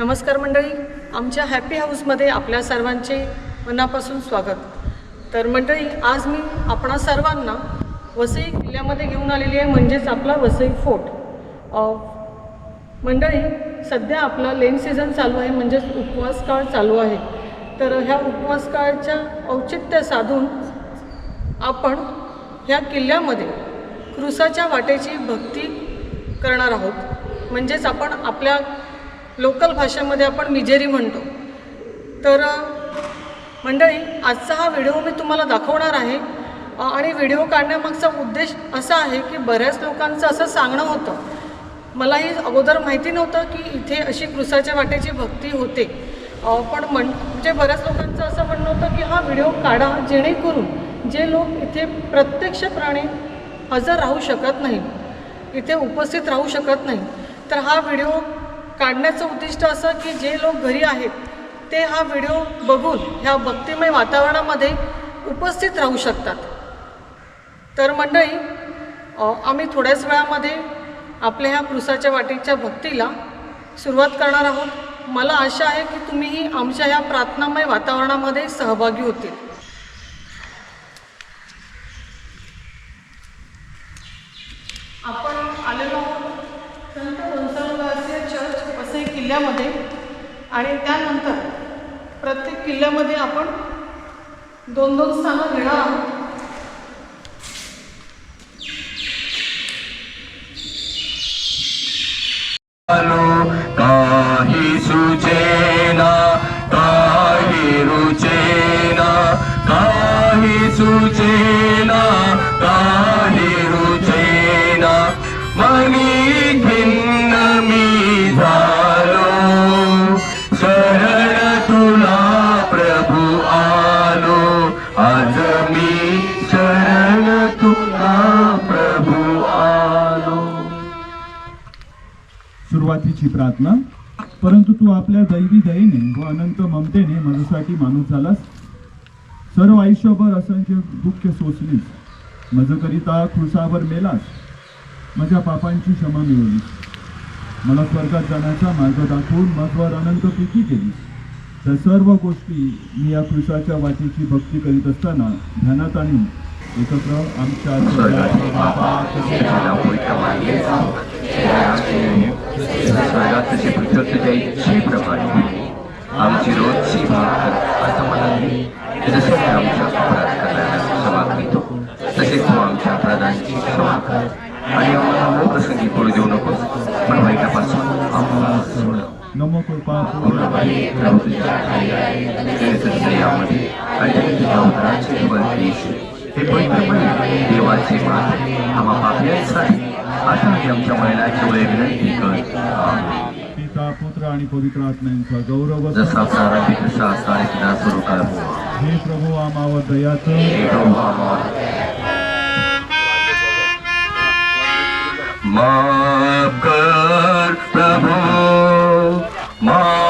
नमस्कार मंडळी. आमच्या हॅपी हाऊसमध्ये आपल्या सर्वांचे मनापासून स्वागत. तर मंडळी आज मी आपणा सर्वांना वसई किल्ल्यामध्ये घेऊन आलेली आहे म्हणजेच आपला वसई फोर्ट. मंडळी सध्या आपला लेन सीझन चालू आहे म्हणजेच उपवास काळ चालू आहे. तर ह्या उपवास काळच्या औचित्य साधून आपण ह्या किल्ल्यामध्ये क्रुसाच्या वाटेची भक्ती करणार आहोत. म्हणजेच आपण आपल्या लोकल भाषेमध्ये आपण मिजेरी म्हणतो. तर मंडळी आजचा हा व्हिडिओ मी तुम्हाला दाखवणार आहे. आणि व्हिडिओ काढण्यामागचा उद्देश असा आहे की बऱ्याच लोकांचं असं सांगणं होतं. मलाही अगोदर माहिती नव्हतं की इथे अशी कृसाच्या वाटेची भक्ती होते. पण म्हण म्हणजे बऱ्याच लोकांचं असं म्हणणं होतं की हा व्हिडिओ काढा जेणेकरून जे लोक इथे प्रत्यक्षपणे हजर राहू शकत नाही इथे उपस्थित राहू शकत नाही. तर हा व्हिडिओ काढण्याचं उद्दिष्ट असं की जे लोक घरी आहेत ते हा व्हिडिओ बघून ह्या भक्तिमय वातावरणामध्ये उपस्थित राहू शकतात. तर मंडळी आम्ही थोड्याच वेळामध्ये आपल्या ह्या पुरुषाच्या वाटेच्या भक्तीला सुरुवात करणार आहोत. मला आशा आहे की तुम्हीही आमच्या ह्या प्रार्थनामय वातावरणामध्ये सहभागी होतील. आपण किल्ल्यामध्ये आणि त्यानंतर प्रत्येक किल्ल्यामध्ये आपण दोन दोन स्थानं घेणार आहोत. प्रार्थना. परंतु तू आपल्या दैवी दयेने व अनंत ममतेने माझ्यासाठी माणूस झालास. सर्व आयुष्यभर असंख्य दुःख सोसलीस. माझकरिता खुळसावर मेलास. माझ्या पापांची क्षमा मिळवलीस. मला स्वर्गात जाण्याचा मार्ग दाखवून मजवर अनंत प्रीती केलीस. त्या सर्व गोष्टी मी या खुळसाच्या वाटेची भक्ती करीत असताना ध्यानात आणून एकत्र आमच्या स्वर्गातील बाबा तुझे नाव होईता मानले आमची रोजची भाकर असं मला दे जसे मी आमच्या अपराध करणाऱ्यांना क्षमा करीतो तसेच तू आमच्या अपराधांची क्षमा कर आणि आम्हाला प्रसंगी पडू देऊ नकोस पण वाईटापासून आम्हाला सोडव नमो कृपा पूर्णपणे प्रभू तुझ्या यामध्ये आणि तुझ्या उदराचे बल हे पवित्रपणे देवाचे मान आम्हा आणि आमच्या वेळ विनंती. पिता पुत्र आणि पवित्र आत्म्यांचा गौरव जसा प्रारंभिक तसा असा आणि सदा सुरू कर हे प्रभू आमावर दयाचं हे प्रभू माफ कर प्रभू माफ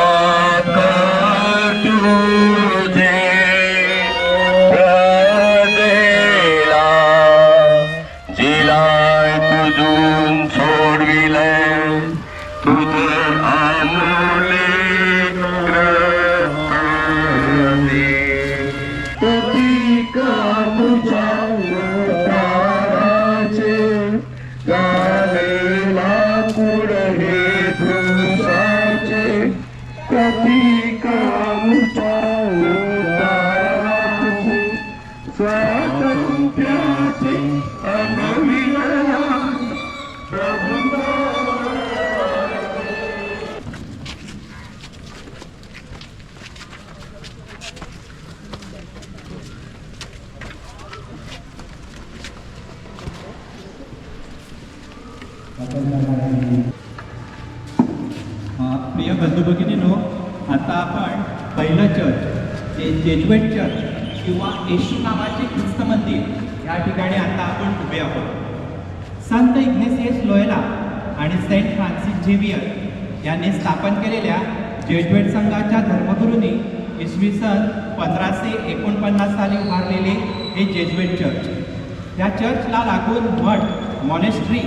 nunca. संत इग्नेसियस लोयला आणि सेंट फ्रान्सिस झेवियर यांनी स्थापन केलेल्या जेजवेट संघाच्या धर्मगुरूंनी इसवी सन पंधराशे एकोणपन्नास साली उभारलेले हे जेजवेट चर्च. या चर्चला लागून मठ मॉनेस्ट्री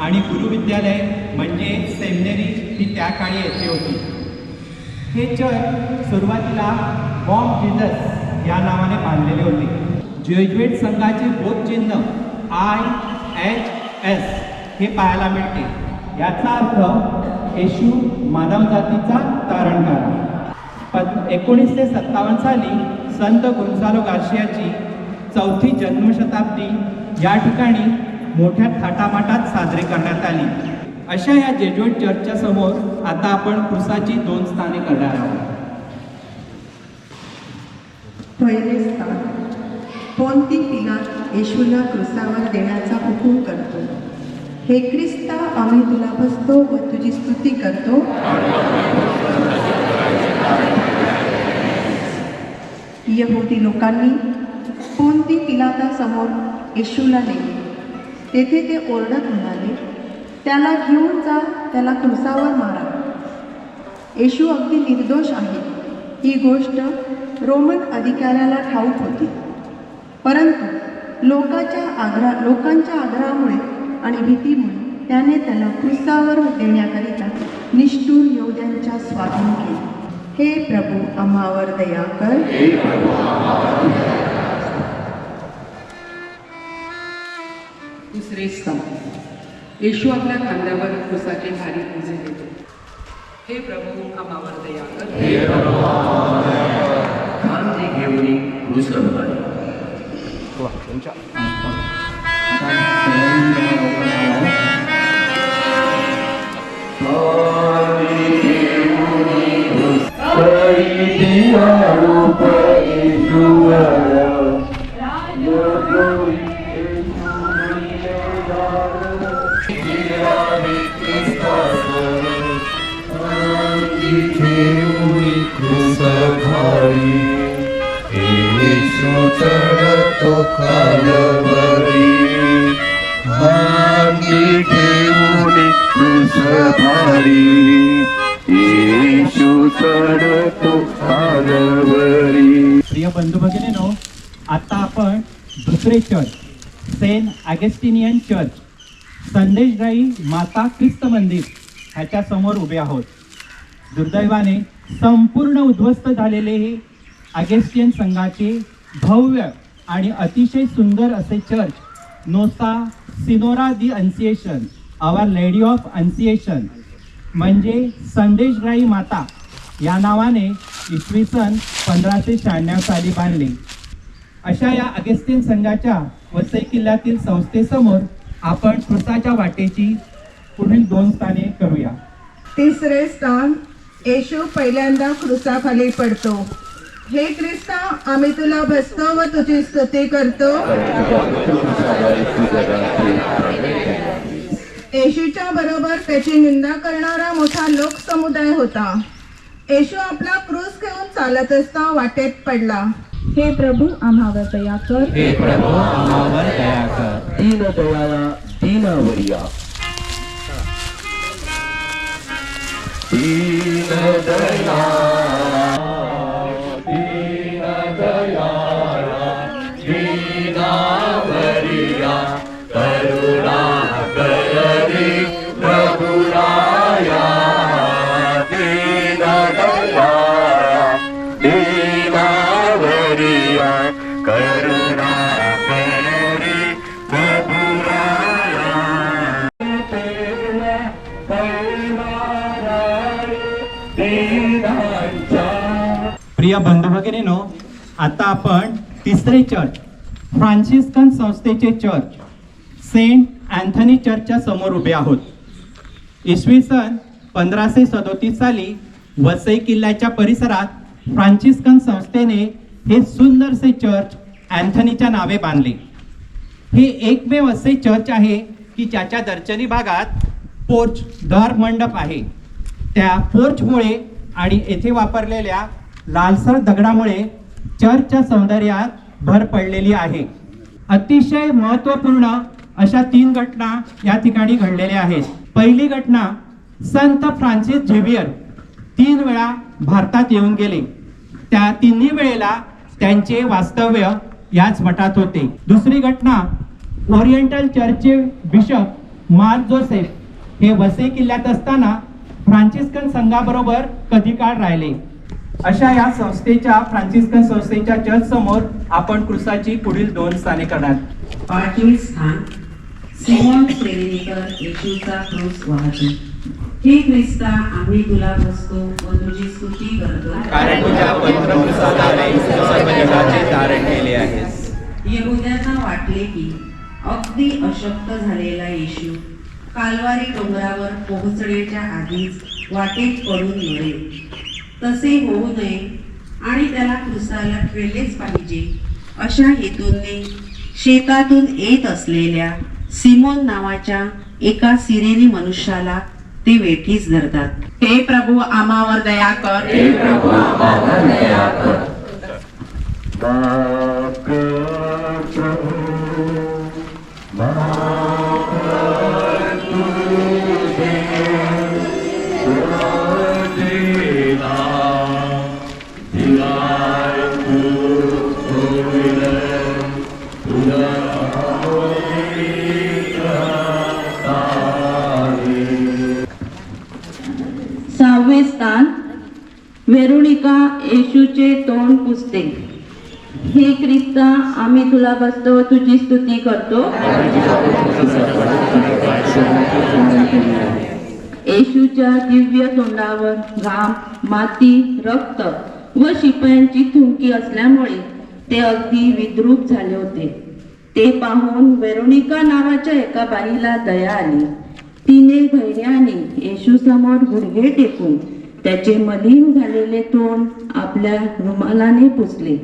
आणि गुरुविद्यालय म्हणजे सेमिनरी ही त्या काळी येथे होती. हे चर्च सुरुवातीला बॉम्ब जिजस या नावाने बांधलेले होते. जेजवेट संघाचे बोधचिन्ह आय एच एस हे पाहायला मिळते याचा अर्थ येशू मानवजातीचा तारणकार पण एकोणीसशे सत्तावन्न साली संत गुन्सालो गार्शियाची चौथी जन्मशताब्दी या ठिकाणी मोठ्या थाटामाटात साजरी करण्यात आली. अशा या जेजुएट चर्चच्या समोर आता आपण क्रुसाची दोन स्थाने करणार आहोत. पहिले स्थान. कोणती तिला येशूला क्रुसावर देण्याचा हुकूम करतो. हे ख्रिस्ता आम्ही तुला बसतो व तुझी स्तुती करतो. यहुदी लोकांनी कोणती पिलातासमोर येशूला नेले? तेथे ते ओरडत म्हणाले त्याला घेऊन जा त्याला क्रुसावर मारा. येशू अगदी निर्दोष आहे. ही गोष्ट रोमन अधिकाऱ्याला ठाऊक होती. परंतु लोकाच्या आग्रह लोकांच्या आग्रहामुळे आणि भीतीमुळे त्याने त्याला क्रुसावर देण्याकरिता निष्ठूर योद्यांच्या स्वाधीन केले. हे प्रभू आम्हावर दया कर. दुसरे स्तंभ. येशू आपल्या खांद्यावर क्रुसाचे भारी ओझे देतो हे प्रभू आम्हावर दया कर. खांदे घेऊन 좋아 진짜 태우니 군사하리. 이미 तो खालवरी हाती ठेवून क्रूस येशू चढतो प्रिय बंधू भगिनीनो आता आपण दुसरे चर्च सेंट अगेस्टिनियन चर्च संदेशगाई माता ख्रिस्त मंदिर ह्याच्या समोर उभे आहोत. दुर्दैवाने संपूर्ण उद्ध्वस्त झालेले हे अगेस्टियन संघाचे भव्य आणि अतिशय सुंदर असे चर्च नोसा सिनोरा दी अन्सिएशन आवर लेडी ऑफ अन्सिएशन म्हणजे संदेशग्राही माता या नावाने इसवी सन पंधराशे शहाण्णव साली बांधले. अशा या अगस्तीन संघाच्या वसई किल्ल्यातील संस्थेसमोर आपण कृताच्या वाटेची पुढील दोन स्थाने करूया. तिसरे स्थान येशू पहिल्यांदा कृताखाली पडतो. हे ख्रिस्ता आम्ही तुला बसतो व तुझी स्तुती करतो. येशूच्या बरोबर त्याची निंदा करणारा मोठा लोकसमुदाय होता. येशू आपला क्रूस घेऊन चालत असता वाटेत पडला. हे प्रभू आम्हावर दया कर. दीन दयाला दीन दया प्रिय बंधू भगिनीनो आता आपण तिसरे चर्च फ्रान्सिस्कन संस्थेचे चर्च सेंट अँथनी चर्चच्या समोर उभे आहोत. इसवी सन पंधराशे सदोतीस साली वसई किल्ल्याच्या परिसरात फ्रान्सिस्कन संस्थेने हे सुंदरसे चर्च अँथनीच्या नावे बांधले. हे एकमेव असे चर्च आहे की ज्याच्या दर्शनी भागात पोर्च दर मंडप आहे. त्या पोर्चमुळे आणि येथे वापरलेल्या लालसर दगडामुळे चर्चच्या सौंदर्यात भर पडलेली आहे. अतिशय महत्त्वपूर्ण अशा तीन घटना या ठिकाणी घडलेल्या आहेत. पहिली घटना संत फ्रान्सिस झेवियर तीन वेळा भारतात येऊन गेले. त्या तिन्ही वेळेला त्यांचे वास्तव्य याच मठात होते. दुसरी घटना ओरिएंटल चर्चचे बिशप मार्क जोसेफ हे वसई किल्ल्यात असताना फ्रान्सिस्कन संघाबरोबर कधी काळ राहिले? अशा या संस्थेच्या फ्रान्सिस्कन संस्थेच्या चर्च समोर आपण क्रुसाची पुढील दोन स्थाने करणार. पाचवे स्थान सिमॉन सेरेनिकर येशूचा क्रूस वाहतो. हे ख्रिस्ता आम्ही तुला बसतो व तुझी स्तुती करतो. कारण तुझ्या पवित्र क्रुसाद्वारे सर्व जगाचे तारण केले आहेस यहुद्यांना वाटले की अगदी अशक्त झालेला येशू कालवारी डोंगरावर पोहोचण्याच्या आधीच वाटेत पडून मरेल. तसे होऊ नये आणि त्याला क्रुसाला ठेवलेच पाहिजे. अशा हेतूने शेतातून येत असलेल्या सिमोन नावाच्या एका सिरेनी मनुष्याला ते वेठीस धरतात. हे प्रभू आम्हावर दया कर. सहावे वेरुणिका येशूचे तोंड पुसते. हे ख्रिस्ता आम्ही तुला बसतो व तुझी स्तुती करतो. येशूच्या दिव्य तोंडावर घाम माती रक्त व शिपायांची थुंकी असल्यामुळे ते अगदी विद्रूप झाले होते. ते पाहून वेरोनिका नावाच्या एका बाईला दया आली. तिने धैर्याने येशू समोर गुडघे टेकून त्याचे मलिन झालेले तोंड आपल्या रुमालाने पुसले.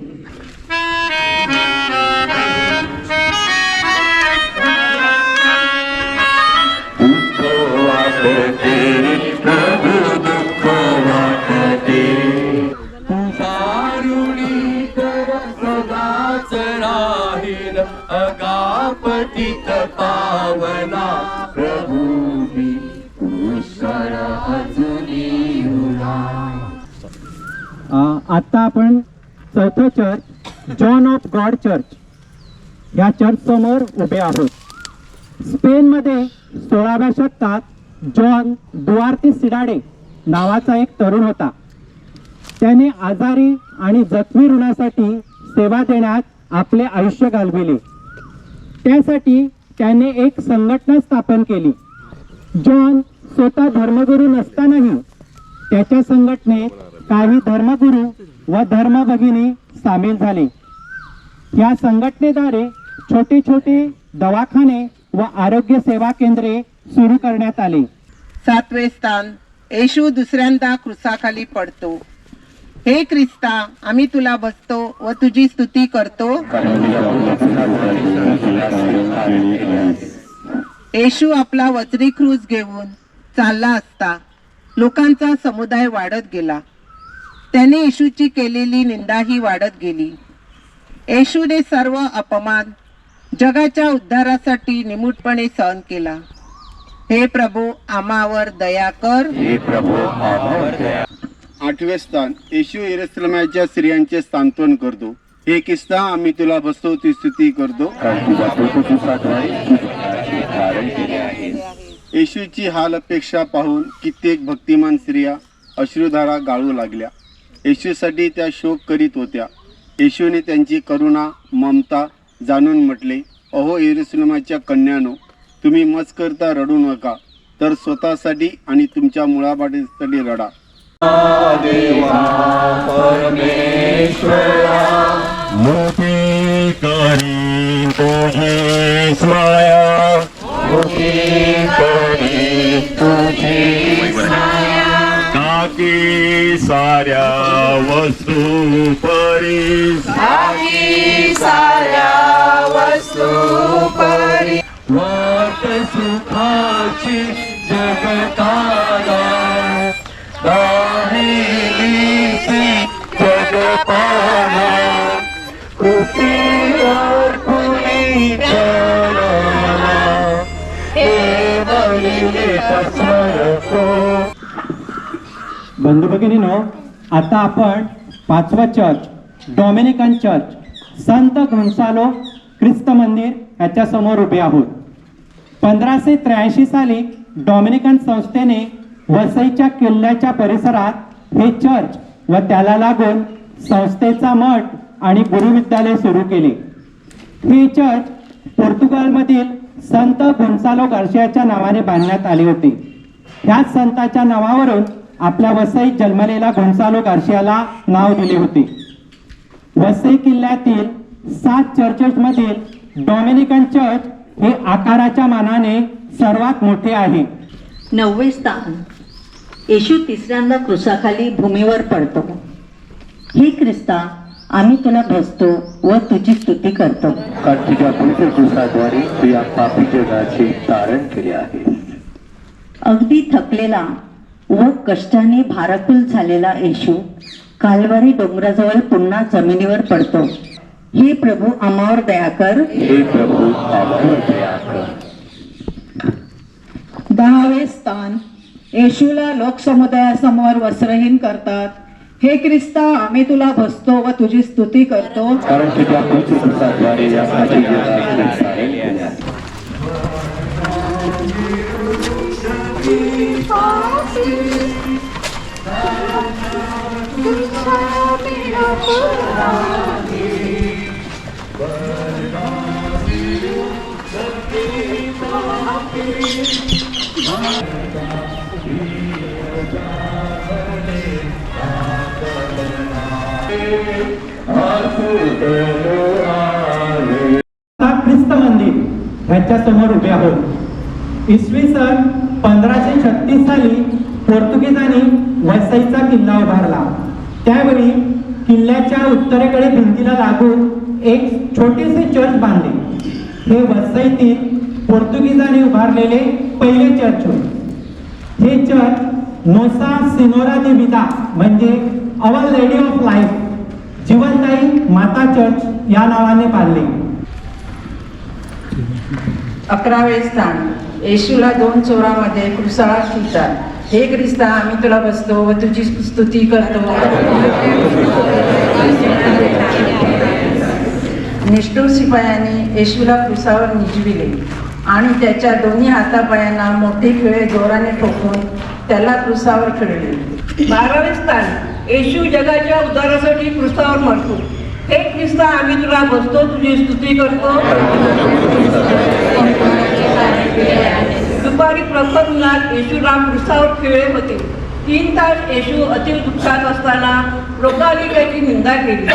दुःख वाटते आता आपण चौथं church John of God church या चर्च समोर उभे आहोत. स्पेनमध्ये सोळाव्या शतकात जॉन दुआर्ती सिडाडे नावाचा एक तरुण होता. त्याने आजारी आणि जखमी रुग्णासाठी सेवा देण्यात आपले आयुष्य घालविले. त्यासाठी त्याने एक संघटना स्थापन केली. जॉन स्वतः धर्मगुरू नसतानाही त्याच्या संघटनेत काही धर्मगुरू व धर्मभगिनी सामील झाले. या संघटनेद्वारे छोटे छोटे दवाखाने व आरोग्य सेवा केंद्रे सुरू करण्यात आले. सातवे स्थान येशू दुसऱ्यांदा क्रुसाखाली पडतो. हे ख्रिस्ता आम्ही तुला बसतो व तुझी स्तुती करतो. येशू आपला वज्री क्रूज घेऊन चालला असता लोकांचा समुदाय वाढत गेला. त्याने येशूची केलेली निंदाही वाढत गेली. येशूने सर्व अपमान जगाच्या उद्धारासाठी निमूटपणे सहन केला. हे प्रभू आम्हावर दया कर. हे प्रभू आभार दया आठवे स्थान. येशू एरेसलमाच्या स्त्रियांचे सांत्वन करतो. हे किस्सा आम्ही तुला बसतो ती स्तुती करतो. येशूची हाल अपेक्षा पाहून कित्येक भक्तिमान स्त्रिया अश्रुधारा गाळू लागल्या. येशूसाठी त्या शोक करीत होत्या. येशूने त्यांची करुणा ममता जाणून म्हटले अहो येरुसलमाच्या कन्यानो तुम्ही मज करता रडू नका तर स्वतःसाठी आणि तुमच्या मुळाबाटीसाठी रडा. देवा, साऱ्या वस्तू परी वाट सुखाची जगताला दाहिलीसी जगपाला कृतीवर कुणी चरला हे बलिले पसरतो बंधू भगिनीनो आता आपण पाचवं चर्च डॉमिनिकन चर्च संत घनसालो ख्रिस्त मंदिर ह्याच्या समोर उभे आहोत. पंधराशे त्र्याऐंशी साली डॉमिनिकन संस्थेने वसईच्या किल्ल्याच्या परिसरात हे चर्च व त्याला लागून संस्थेचा मठ आणि गुरुविद्यालय सुरू केले. हे चर्च पोर्तुगालमधील संत गोन्सालो गार्शियाच्या नावाने बांधण्यात आले होते. ह्याच संताच्या नावावरून आपल्या वसईत जन्मलेला गोन्सालो गार्शियाला नाव दिले होते. वसई किल्ल्यातील सात चर्चेसमधील डॉमिनिकन चर्च हे आकाराच्या मानाने सर्वात मोठे आहे. नववे स्थान. येशू तिसऱ्यांदा क्रुसाखाली भूमीवर पडतो. हे ख्रिस्ता आम्ही तुला भजतो व तुझी स्तुती करतो. कारण तुझ्या पवित्र तू या पापी जगाचे तारण केले आहे. अगदी थकलेला व कष्टाने भाराकुल झालेला येशू कालवारी डोंगराजवळ पुन्हा जमिनीवर पडतो. हे प्रभू आम्हावर दया कर हे प्रभू आम्हावर दया कर दहावे स्थान. येशूला लोकसमुदायासमोर वस्त्रहीन करतात. हे ख्रिस्ता आम्ही तुला भजतो व तुझी स्तुती करतो. कारण तुझ्या कृष्णाद्वारे ख्रिस्त मंदिर ह्याच्या समोर उभे आहोत. इसवी सन पंधराशे छत्तीस साली पोर्तुगीजांनी वसईचा किल्ला उभारला त्यावेळी किल्ल्याच्या उत्तरेकडे भिंतीला लागून एक छोटेसे चर्च बांधले. हे वसईतील पोर्तुगीजांनी उभारलेले पहिले चर्च होते. हे चर्च नोसा सिनोरा देविदा म्हणजे अवर लेडी ऑफ लाईफ जीवनदायी माता चर्च या नावाने बांधले. अकरावे स्थान. येशूला दोन चोरामध्ये कृसाळा शिवतात हे ख्रिस्ता आम्ही तुला बसतो व तुझी स्तुती करतो. निष्ठूर शिपायाने येशूला कुसावर निजविले आणि त्याच्या दोन्ही हातापायांना मोठे खिळे जोराने ठोकून त्याला कृसावर खेळले. बारावे स्थान येशू जगाच्या उद्धारासाठी कृसावर मरतो. हे ख्रिस्ता आम्ही तुला बसतो तुझी स्तुती करतो. दुपारी प्रखर येशूराम क्रिस्तावर खिळे होते. तीन तास येशू अति दुःखात असताना लोकांनी त्याची निंदा केली.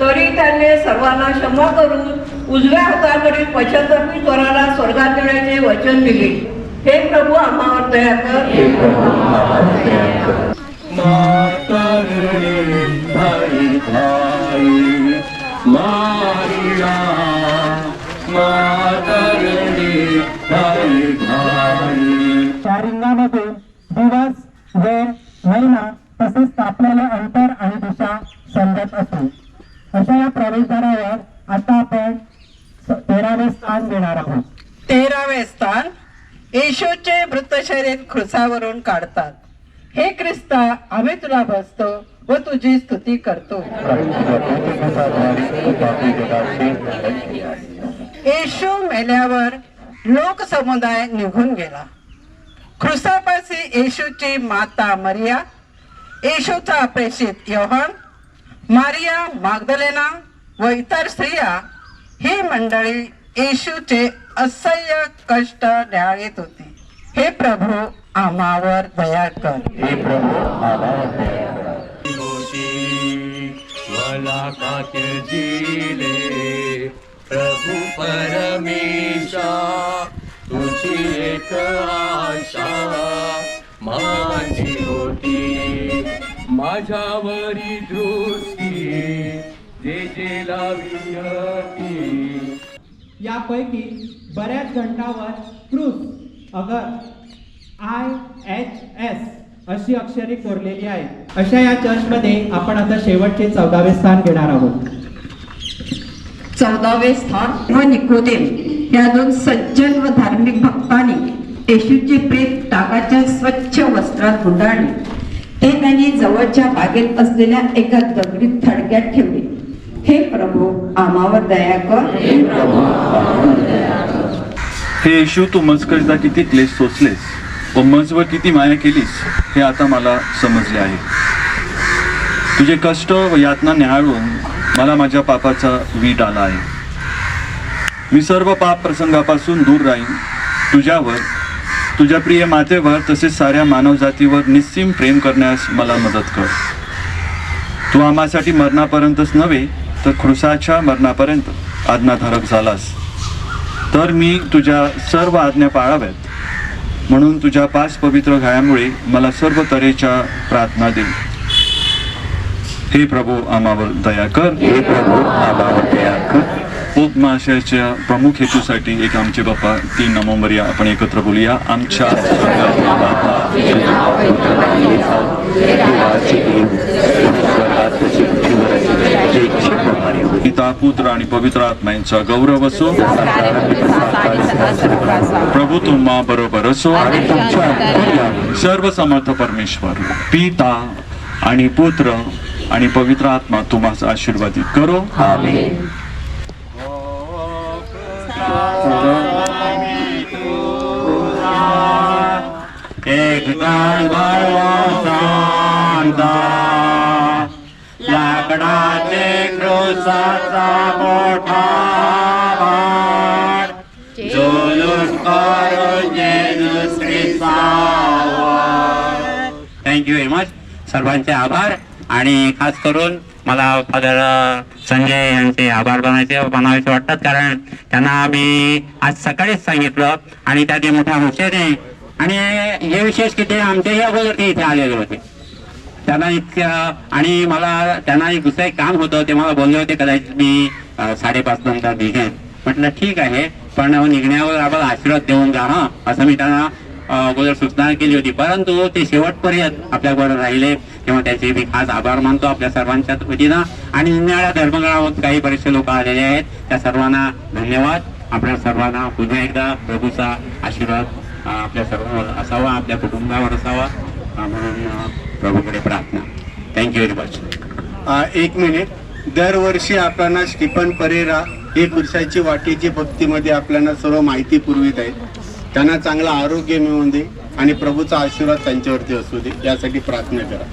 तरी त्याने सर्वांना क्षमा करून उजव्या हाताकडील पश्चातापी स्वराला स्वर्गात देण्याचे वचन दिले. हे प्रभू आम्हावर दया कर. हे प्रभू आम्हावर दया कर. माता रे रिंगामध्ये दिवस वेळ महिना तसेच आपल्याला अंतर आणि दिशा समजत असतो. अशा या प्रवेशद्वारावर आता आपण तेरावे स्थान घेणार आहोत. तेरावे स्थान येशूचे मृत शरीर खुर्सावरून काढतात. हे ख्रिस्ता आम्ही तुला बसतो व तुझी स्तुती करतो. येशू मेल्यावर लोक समुदाय निघून गेला. ख्रुसापाशी येशूची माता मरिया येशूचा प्रेषित योहन मारिया मागदलेना व इतर स्त्रिया ही मंडळी येशूचे असह्य कष्ट न्याळीत होती। हे प्रभू आम्हावर दया कर। हे प्रभू आम्हावर प्रभू परमेशा तुझी एक आशा माझी होती. माझ्यावरी दृष्टी जे जे लावियती यापैकी बऱ्याच घंटावर क्रूस अगर आय एच एस अशी अक्षरे कोरलेली आहेत. अशा या चर्चमध्ये आपण आता शेवटचे चौदावे स्थान घेणार आहोत. चौदावे स्थान व निकोदेम. या दोन सज्जन व धार्मिक भक्तांनी येशूचे प्रेत टाकाच्या स्वच्छ वस्त्रात गुंडाळले. ते त्यांनी जवळच्या बागेत असलेल्या एका दगडी थडक्यात ठेवले. हे प्रभू आम्हावर दया कर. हे प्रभू आम्हावर दया कर. येशू तू मस्करीचा किती क्लेश सोचलेस व मजवर किती माया केलीस? हे आता मला समजले आहे. तुझे कष्ट व यातना न्याहाळून मला माझ्या पापाचा वीट आला आहे. मी सर्व पाप प्रसंगापासून दूर राहीन. तुझ्यावर तुझ्या प्रिय मातेवर तसेच साऱ्या मानवजातीवर निस्सीम प्रेम करण्यास मला मदत कर. तू आम्हासाठी मरणापर्यंतच नव्हे तर खुसाच्या मरणापर्यंत आज्ञाधारक झालास. तर मी तुझ्या सर्व आज्ञा पाळाव्यात. म्हणून तुझ्या पाच पवित्र घायामुळे मला सर्व तऱ्हेच्या प्रार्थना दे. हे प्रभू आम्हावर दया कर. हे प्रभू आम्हावर दया कर. पोप महाशयाच्या प्रमुख हेतूसाठी एक आमचे बाप्पा तीन नोव्हेंबर या आपण एकत्र बोलूया. आमच्या पिता पुत्र आणि पवित्र आत्मा यांचा गौरव असो. प्रभू तुम्हा बरोबर असो. सर्व समर्थ परमेश्वर पिता आणि पुत्र आणि पवित्र आत्मा तुम्हाला आशीर्वादित करो. आमेन एक लाकडाचे कृषाचा मोठा थँक्यू व्हेरी मच सर्वांचे आभार आणि खास करून मला फादर uh, संजय यांचे आभार बनायचे बनावायचे वाटतात. कारण त्यांना मी आज सकाळीच सांगितलं आणि त्या ते मोठ्या हुशेने आणि हे विशेष की ते आमच्याही अगोदर ते इथे आलेले होते. त्यांना इतक्या आणि मला त्यांना एक दुसरं एक काम होतं ते मला बोलले होते कदाचित मी साडेपाच नंतर निघेन. म्हटलं ठीक आहे पण निघण्यावर आपण आशीर्वाद देऊन जा हा. असं मी त्यांना अगोदर सूचना केली होती. परंतु ते शेवटपर्यंत आपल्याबरोबर राहिले तेव्हा त्याचे मी खास आभार मानतो आपल्या सर्वांच्या वतीनं. आणि निन्याळ्या धर्मगळावर काही बरेचसे लोक आलेले आहेत. त्या सर्वांना धन्यवाद. आपल्या सर्वांना पुन्हा एकदा प्रभूचा आशीर्वाद. आपल्या सर्वांवर असावा आपल्या कुटुंबावर असावा. म्हणून प्रभूकडे प्रार्थना. थँक्यू व्हेरी मच एक मिनिट दरवर्षी आपल्याला स्टीफन परेरा हे पुरुषाची वाटेची भक्तीमध्ये आपल्याला सर्व माहिती पुरवित आहेत. त्यांना चांगलं आरोग्य मिळवून दे आणि प्रभूचा आशीर्वाद त्यांच्यावरती असू दे यासाठी प्रार्थना करा.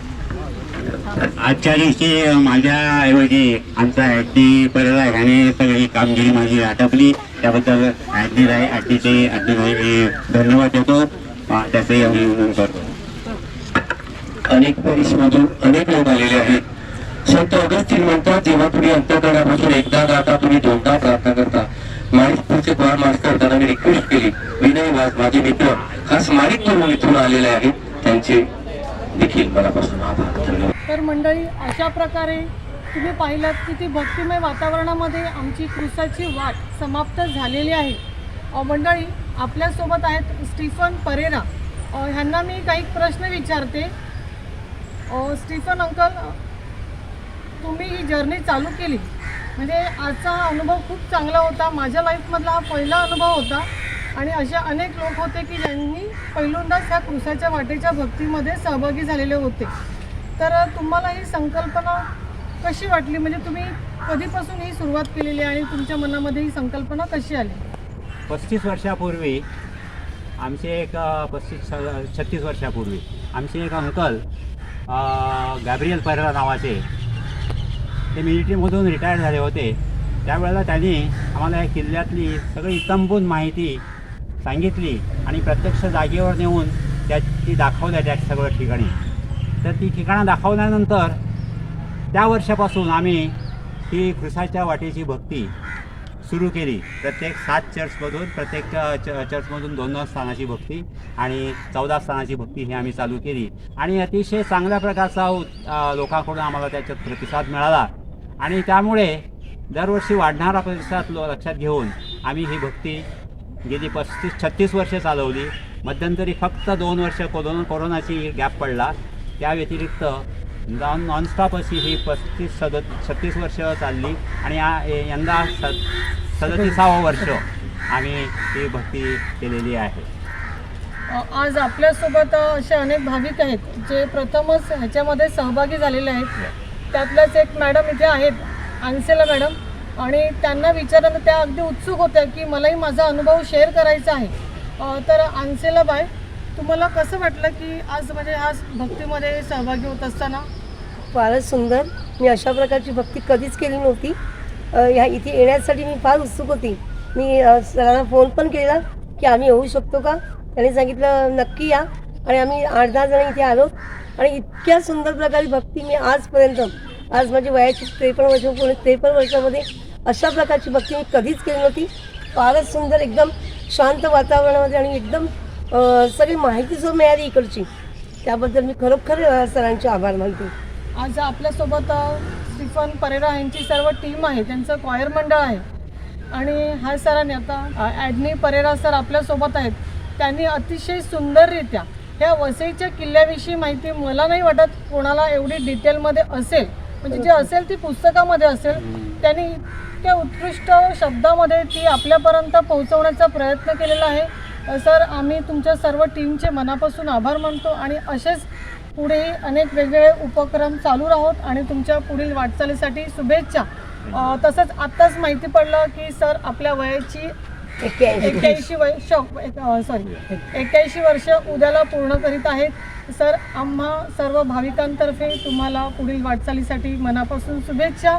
आजच्या दिवशी माझ्या ऐवजी आमचा ॲटी परिवार ह्याने सगळी कामगिरी माझी आटपली. त्याबद्दल आजी राय आजीचे आजी मी धन्यवाद देतो. त्याचे अभिनंदन करतो. अनेक पॅरिसमधून अनेक लोक आलेले आहेत. संत अगस्तीन म्हणतात जेव्हा तुम्ही अंतकरणापासून एकदा गाता तुम्ही दोनदा प्रार्थना करता. माणिकपूरचे बाळ मास्तर त्यांना मी रिक्वेस्ट केली विनय वास माझे मित्र खास माणिकपूरहून इथून आलेले आहेत त्यांचे देखील मनापासून आभार. धन्यवाद. तर मंडळी अशा प्रकारे तुम्ही पाहिलात की ती भक्तिमय वातावरणामध्ये आमची क्रुसाची वाट समाप्त झालेली आहे. मंडळी आपल्यासोबत आहेत स्टीफन परेरा. ह्यांना मी काही प्रश्न विचारते. स्टीफन अंकल तुम्ही ही जर्नी चालू केली. म्हणजे आजचा हा अनुभव खूप चांगला होता. माझ्या लाईफमधला हा पहिला अनुभव होता. आणि असे अनेक लोक होते की ज्यांनी पहिल्यांदाच ह्या क्रुसाच्या वाटेच्या भक्तीमध्ये सहभागी झालेले होते. तर तुम्हाला ही संकल्पना कशी वाटली? म्हणजे तुम्ही कधीपासून ही सुरुवात केलेली आहे आणि तुमच्या मनामध्ये ही संकल्पना कशी आली? पस्तीस वर्षापूर्वी आमचे एक पस्तीस छत्तीस वर्षापूर्वी आमचे एक अंकल गॅब्रियल परेरा नावाचे ते मिलिटरीमधून रिटायर झाले होते. त्यावेळेला त्यांनी आम्हाला या किल्ल्यातली सगळी इतंबून माहिती सांगितली आणि प्रत्यक्ष जागेवर नेऊन त्या ती दाखवल्या त्या सगळ्या ठिकाणी. तर ती ठिकाणं दाखवल्यानंतर त्या वर्षापासून आम्ही ही ख्रिसाच्या वाटेची भक्ती सुरू केली. प्रत्येक सात चर्चमधून प्रत्येक च चर्चमधून दोन दोन स्थानाची भक्ती आणि चौदा स्थानाची भक्ती ही आम्ही चालू केली. आणि अतिशय चांगल्या प्रकारचा लोकांकडून आम्हाला त्याच्यात प्रतिसाद मिळाला. आणि त्यामुळे दरवर्षी वाढणारा प्रतिसाद लो लक्षात घेऊन आम्ही ही भक्ती गेली पस्तीस छत्तीस वर्षे चालवली. मध्यंतरी फक्त दोन वर्ष कोरोना कोरोनाची गॅप पडला. त्या व्यतिरिक्त नॉन नॉनस्टॉप अशी ही पस्तीस सद छत्तीस वर्ष चालली आणि या यंदा स सदतीसावं वर्ष आम्ही ही भक्ती केलेली आहे. आज आपल्यासोबत असे अनेक भाविक आहेत जे प्रथमच ह्याच्यामध्ये सहभागी झालेले आहेत. त्यातल्याच एक मॅडम इथे आहेत आन्सेला मॅडम. आणि त्यांना विचारलं त्या अगदी उत्सुक होत्या की मलाही माझा अनुभव शेअर करायचा आहे. तर आन्सेला बाय तुम्हाला कसं वाटलं की आज म्हणजे हा भक्तीमध्ये सहभागी होत असताना? फारच सुंदर. मी अशा प्रकारची भक्ती कधीच केली नव्हती. ह्या इथे येण्यासाठी मी फार उत्सुक होती. मी सरांना फोन पण केला की आम्ही येऊ शकतो का? त्यांनी सांगितलं नक्की या. आणि आम्ही आठ दहा जण इथे आलो. आणि इतक्या सुंदर प्रकारे भक्ती मी आजपर्यंत आज माझी वयाची त्रेपन्न वर्ष पूर्ण त्रेपन्न वर्षामध्ये अशा प्रकारची भक्ती मी कधीच केली नव्हती. फारच सुंदर एकदम शांत वातावरणामध्ये आणि एकदम सगळी माहिती जो मिळाली इकडची. त्याबद्दल मी खरोखर सरांचे आभार मानते. आज आपल्यासोबत स्टीफन परेरा यांची सर्व टीम आहे त्यांचं कॉयर मंडळ आहे. आणि हा सरांनी आता ॲडनी परेरा सर आपल्यासोबत आहेत. त्यांनी अतिशय सुंदररित्या ह्या वसईच्या किल्ल्याविषयी माहिती मला नाही वाटत कोणाला एवढी डिटेलमध्ये असेल. म्हणजे जे असेल ती पुस्तकामध्ये असेल. त्यांनी इतक्या उत्कृष्ट शब्दामध्ये ती आपल्यापर्यंत पोहोचवण्याचा प्रयत्न केलेला आहे. सर आम्ही तुमच्या सर्व टीमचे मनापासून आभार मानतो आणि असेच पुढे अनेक वेगवेगळे उपक्रम चालू राहोत आणि तुमच्या पुढील वाटचालीसाठी शुभेच्छा. तसंच आत्ताच माहिती पडलं की सर आपल्या वयाची एक्क्याऐंशी वर्ष. सॉरी एक्क्याऐंशी वर्ष उद्याला पूर्ण करीत आहेत. सर आम्हा सर्व भाविकांतर्फे तुम्हाला पुढील वाटचालीसाठी मनापासून शुभेच्छा.